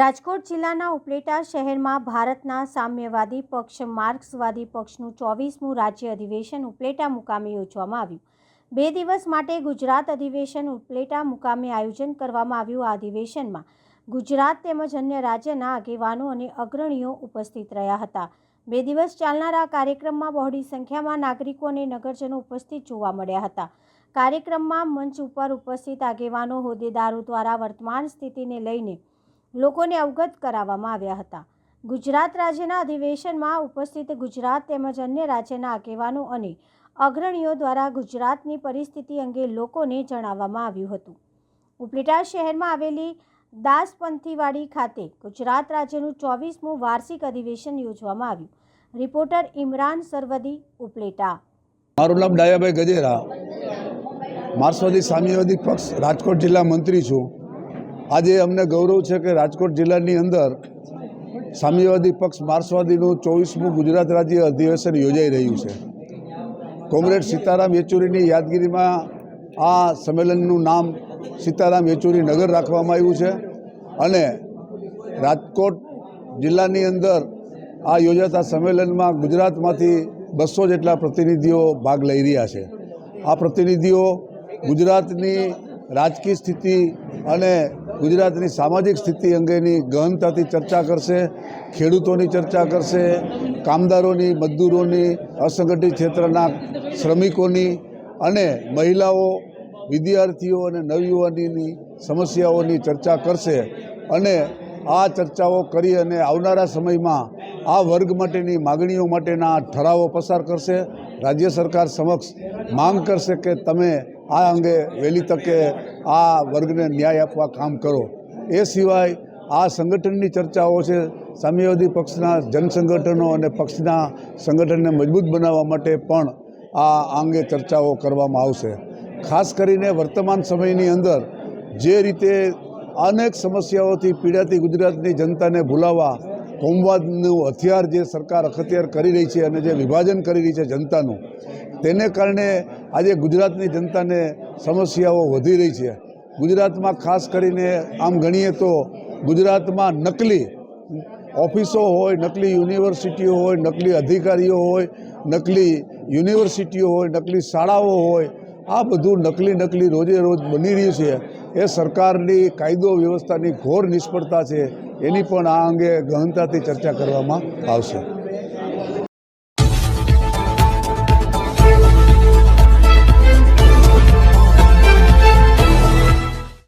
રાજકોટ જિલ્લાના ઉપલેટા શહેરમાં ભારતના સામ્યવાદી પક્ષ, માર્ક્સવાદી પક્ષનું ચોવીસમું રાજ્ય અધિવેશન ઉપલેટા મુકામે યોજવામાં આવ્યું. બે દિવસ માટે ગુજરાત અધિવેશન ઉપલેટા મુકામે આયોજન કરવામાં આવ્યું આ અધિવેશનમાં. ગુજરાત તેમજ અન્ય રાજ્યના આગેવાનો અને અગ્રણીઓ ઉપસ્થિત રહ્યા હતા. બે દિવસ ચાલનારા કાર્યક્રમમાં બહોળી સંખ્યામાં નાગરિકો અને નગરજનો ઉપસ્થિત જોવા મળ્યા હતા. કાર્યક્રમમાં મંચ ઉપર ઉપસ્થિત આગેવાનો, હોદ્દેદારો દ્વારા વર્તમાન સ્થિતિને લઈને લોકોને અવગત કરાવવામાં આવ્યા હતા. ગુજરાત રાજ્યના અધિવેશનમાં ઉપસ્થિત ગુજરાત તેમજ અન્ય રાજ્યના આગેવાનો અને અગ્રણીઓ દ્વારા ગુજરાતની પરિસ્થિતિ અંગે લોકોને જણાવવામાં આવ્યું હતું. ઉપલેટા શહેરમાં આવેલી દાસપંથીવાડી ખાતે ગુજરાત રાજ્યનું ચોવીસમું વાર્ષિક અધિવેશન યોજવામાં આવ્યું. રિપોર્ટર ઇમરાન સરવદી, ઉપલેટા. મારું નામ ડાયાભાઈ ગજેરા માર્ક્સવાદી સામ્યવાદી પક્ષ, રાજકોટ જિલ્લા મંત્રી છું. આજે અમને ગૌરવ છે કે રાજકોટ જિલ્લાની અંદર સામ્યવાદી પક્ષ માર્ક્સવાદીનું ચોવીસમું ગુજરાત રાજ્ય અધિવેશન યોજાઈ રહ્યું છે. કોમ્રેડ સીતારામ યેચુરીની યાદગીરીમાં આ સંમેલનનું નામ સીતારામ યેચુરી નગર રાખવામાં આવ્યું છે અને રાજકોટ જિલ્લાની અંદર આ યોજાતા સંમેલનમાં ગુજરાતમાંથી બસો જેટલા પ્રતિનિધિઓ ભાગ લઈ રહ્યા છે. આ પ્રતિનિધિઓ ગુજરાતની રાજકીય સ્થિતિ અને ગુજરાતની સામાજિક સ્થિતિ અંગેની ગહનતાથી ચર્ચા કરશે, ખેડૂતોની ચર્ચા કરશે, કામદારોની, મજદૂરોની, અસંગઠિત ક્ષેત્રના શ્રમિકોની અને મહિલાઓ, વિદ્યાર્થીઓ અને નવયુવાનીની સમસ્યાઓની ચર્ચા કરશે. અને આ ચર્ચાઓ કરી અને આવનારા સમયમાં આ વર્ગ માટેની માગણીઓ માટેના ઠરાવો પસાર કરશે. રાજ્ય સરકાર સમક્ષ માંગ કરશે કે તમે આ અંગે વહેલી તકે આ વર્ગને ન્યાય આપવા કામ કરો. એ સિવાય આ સંગઠનની ચર્ચાઓ છે, સામ્યવાદી પક્ષના જનસંગઠનો અને પક્ષના સંગઠનને મજબૂત બનાવવા માટે પણ આ અંગે ચર્ચાઓ કરવામાં આવશે. ખાસ કરીને વર્તમાન સમયની અંદર જે રીતે અનેક સમસ્યાઓથી પીડાતી ગુજરાતની જનતાને ભૂલાવવા, કોમવાદનું હથિયાર જે સરકાર અખત્યાર કરી રહી છે અને જે વિભાજન કરી રહી છે જનતાનું, તેને કારણે આજે ગુજરાતની જનતાને સમસ્યાઓ વધી રહી છે. ગુજરાતમાં ખાસ કરીને આમ ગણીએ તો ગુજરાતમાં નકલી ઓફિસો હોય, નકલી યુનિવર્સિટીઓ હોય, નકલી અધિકારીઓ હોય, નકલી યુનિવર્સિટીઓ હોય, નકલી શાળાઓ હોય, આ બધું નકલી નકલી રોજે રોજ બની રહ્યું છે. એ સરકારની કાયદો વ્યવસ્થાની ઘોર નિષ્ફળતા છે. એની પણ આ અંગે ગહનતાથી ચર્ચા કરવામાં આવશે.